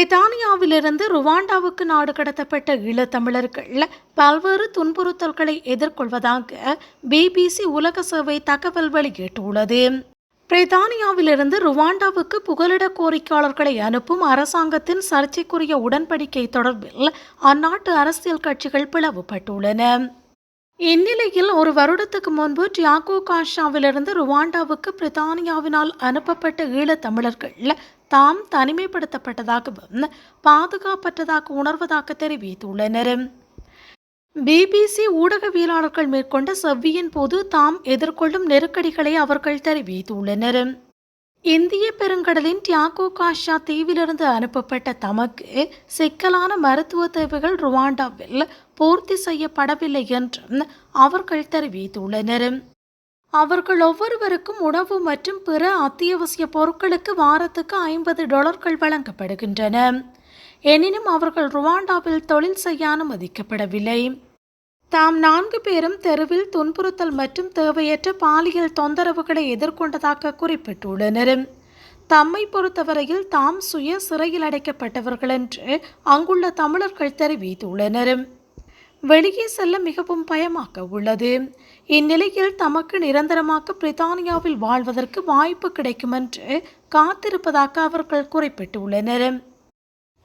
பிரித்தானியாவிலிருந்து ருவாண்டாவுக்கு நாடு கடத்தப்பட்ட ஈழத்தமிழர்கள் பல்வேறு துன்புறுத்தல்களை எதிர்கொள்வதாக பிபிசி உலக சேவை தகவல் வெளியிட்டுள்ளது. பிரித்தானியாவிலிருந்து ருவாண்டாவுக்கு புகலிட கோரிக்கையாளர்களை அனுப்பும் அரசாங்கத்தின் சர்ச்சைக்குரிய உடன்படிக்கை தொடர்பில் அந்நாட்டு அரசியல் கட்சிகள் பிளவுபட்டுள்ளன. இந்நிலையில் ஒரு வருடத்துக்கு முன்பு டியாகோ காஷாவிலிருந்து ருவாண்டாவுக்கு பிரித்தானியாவினால் அனுப்பப்பட்ட ஈழத்தமிழர்கள் தாம் தனிமைப்படுத்தப்பட்டதாகவும் பாதுகாப்பற்றதாக உணர்வதாக தெரிவித்துள்ளனர். பிபிசி ஊடகவியலாளர்கள் மேற்கொண்ட செவ்வியின் போது தாம் எதிர்கொள்ளும் நெருக்கடிகளை அவர்கள் தெரிவித்துள்ளனர். இந்திய பெருங்கடலின் டியாகோ காஷா தீவிலிருந்து அனுப்பப்பட்ட தமக்கு சிக்கலான மருத்துவ தேவைகள் ருவாண்டாவில் பூர்த்தி செய்யப்படவில்லை என்றும் அவர்கள் தெரிவித்துள்ளனர். அவர்கள் ஒவ்வொருவருக்கும் உணவு மற்றும் பிற அத்தியாவசிய பொருட்களுக்கு வாரத்துக்கு ஐம்பது டாலர்கள் வழங்கப்படுகின்றன. எனினும் அவர்கள் ருவாண்டாவில் தொழில் செய்ய அனுமதிக்கப்படவில்லை. தாம் நான்கு பேரும் தெருவில் துன்புறுத்தல் மற்றும் தேவையற்ற பாலியல் தொந்தரவுகளை எதிர்கொண்டதாக குறிப்பிட்டுள்ளனர். தம்மை பொறுத்தவரையில் தாம் சுய சிறையில் அடைக்கப்பட்டவர்கள் என்று அங்குள்ள தமிழர்கள் தெரிவித்துள்ளனர். வெளியே செல்ல மிகவும் பயமாக உள்ளது. இந்நிலையில் தமக்கு நிரந்தரமாக பிரித்தானியாவில் வாழ்வதற்கு வாய்ப்பு கிடைக்கும் என்று காத்திருப்பதாக அவர்கள் குறிப்பிட்டுள்ளனர்.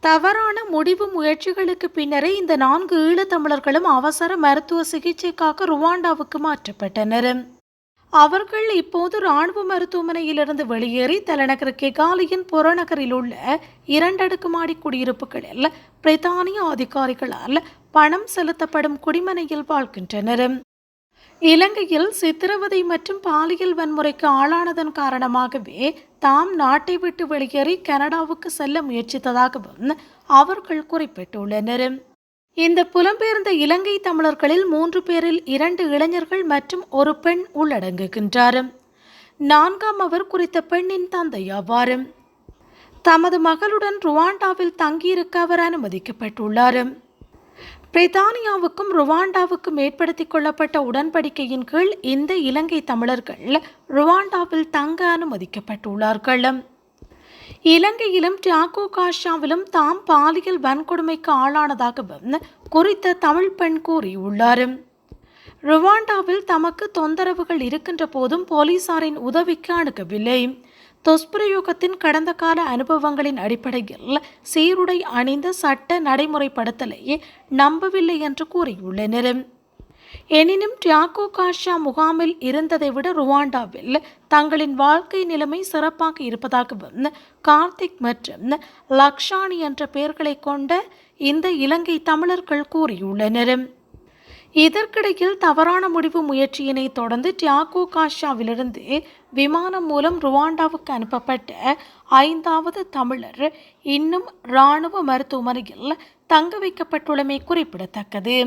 தவறான முடிவு முயற்சிகளுக்கு பின்னரே இந்த நான்கு ஈழத்தமிழர்களும் அவசர மருத்துவ சிகிச்சைக்காக ருவாண்டாவுக்கு மாற்றப்பட்டனர். அவர்கள் இப்போது இராணுவ மருத்துவமனையிலிருந்து வெளியேறி தலைநகர் கெகாலியின் புறநகரில் உள்ள இரண்டடுக்கு மாடி குடியிருப்புகளில் பிரித்தானிய அதிகாரிகளால் பணம் செலுத்தப்படும் குடிமனையில் வாழ்கின்றனர். இலங்கையில் சித்திரவதை மற்றும் பாலியல் வன்முறைக்கு ஆளானதன் காரணமாகவே தாம் நாட்டை விட்டு வெளியேறி கனடாவுக்கு செல்ல முயற்சித்ததாகவும் அவர்கள் குறிப்பிட்டுள்ளனர். இந்த புலம்பெயர்ந்த இலங்கை தமிழர்களில் மூன்று பேரில் இரண்டு இளைஞர்கள் மற்றும் ஒரு பெண் உள்ளடங்குகின்றார். நான்காம் அவர் குறித்த பெண்ணின் தந்தையாவார் தமது மகளுடன் ருவாண்டாவில் தங்கியிருக்க அவர் அனுமதிக்கப்பட்டுள்ளார். பிரித்தானியாவுக்கும் ருவாண்டாவுக்கும் ஏற்படுத்திக் கொள்ளப்பட்ட உடன்படிக்கையின் கீழ் இந்த இலங்கை தமிழர்கள் ருவாண்டாவில் தங்க அனுமதிக்கப்பட்டுள்ளார்கள். இலங்கையிலும் டியாகோ காஷாவிலும் தாம் பாலியல் வன்கொடுமைக்கு ஆளானதாகவும் குறித்த தமிழ் பெண் கூறியுள்ளார். ருவாண்டாவில் தமக்கு தொந்தரவுகள் இருக்கின்ற போதும் போலீசாரின் உதவிக்கு அணுகவில்லை. துஷ்பிரயோகத்தின் கடந்த கால அனுபவங்களின் அடிப்படையில் சீருடை அணிந்த சட்ட நடைமுறைப்படுத்தலையே நம்பவில்லை என்று கூறியுள்ளனர். எனினும் டியாகோ காஷா முகாமில் இருந்ததை விட ருவாண்டாவில் தங்களின் வாழ்க்கை நிலைமை சிறப்பாக இருப்பதாகவும் கார்த்திக் மற்றும் லக்ஷானி என்ற பெயர்களை கொண்ட இந்த இலங்கை தமிழர்கள் கூறியுள்ளனர். இதற்கிடையில் தவறான முடிவு முயற்சியினை தொடர்ந்து டியாகோ காஷாவிலிருந்து விமானம் மூலம் ருவாண்டாவுக்கு அனுப்பப்பட்ட ஐந்தாவது தமிழர் இன்னும் இராணுவ மருத்துவமனையில் தங்க வைக்கப்பட்டுள்ளமை குறிப்பிடத்தக்கது.